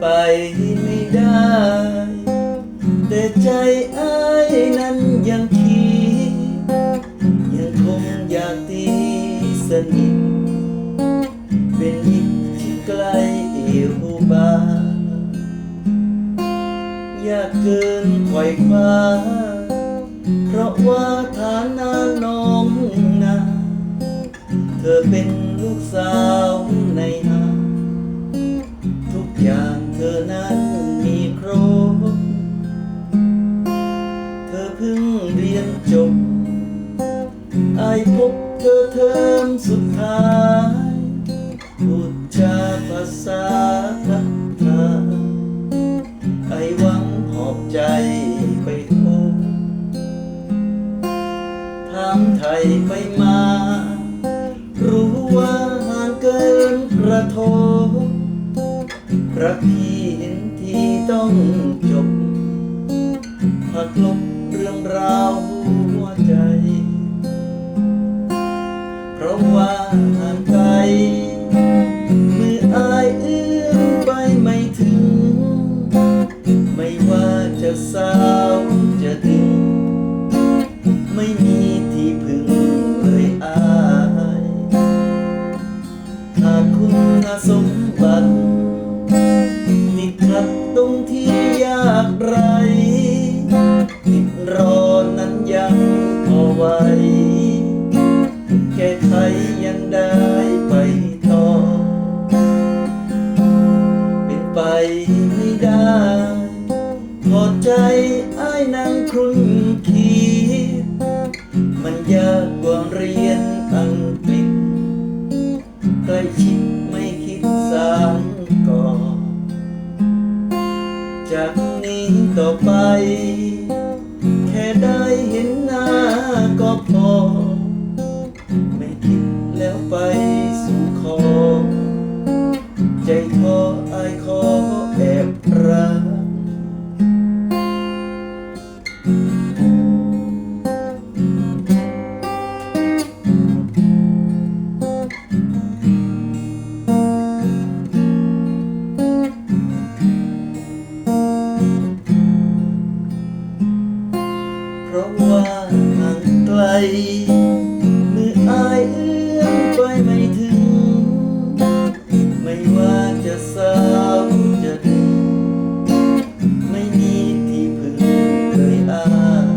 ไปไม่ได้ แต่ใจอ้ายนั้นยังคิด ยังคงอยากตีสนิท เป็นมิตรที่ใกล้เอวบา อยากเกินไขว่คว้า เพราะว่าฐานะน้องนา เธอเป็นลูกสาว เทอมสุดท้ายพูดจาภาษาทักทายไอหวังหอบใจไปโทรถามไทยไปมา รู้ว่าห่างเกินกระทบรักพี่เห็นที่ต้องจบหักลบเรื่องราวหัวใจ เพราะว่าห่างไกลมืออายเอื้อมไปไม่ถึง ไม่ว่าจะสาวจะดึง ไม่มีที่พึ่งเลยอายขาดคุณสมบัติติดขัดตรงที่ยากไรติดรอนั้นยังพอไหว ไปไม่ได้พอใจอ้ายนั่งครุ่นคิด มันยากกว่าเรียนอังกฤษใกล้ชิดไม่คิดสานก่อนจากนี้ต่อไป แค่ได้เห็นหน้าก็พอ เพราะว่าห่างไกลเมืออายเอื้อมไปไม่ถึง ไม่ว่าจะสาวจะดึงไม่มีที่พึ่งเลยอาย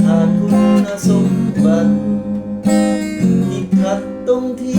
ขาดคุณสมบัติติดขัดตรงที่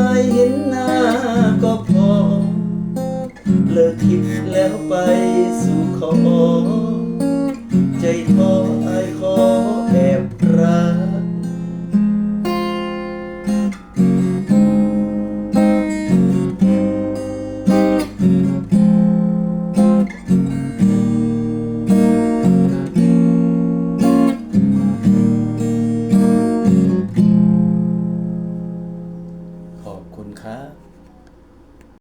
แค่ได้เห็นหน้าก็พอ เลิกคิดแล้วไปสู่ขอ ใจท้ออายขอ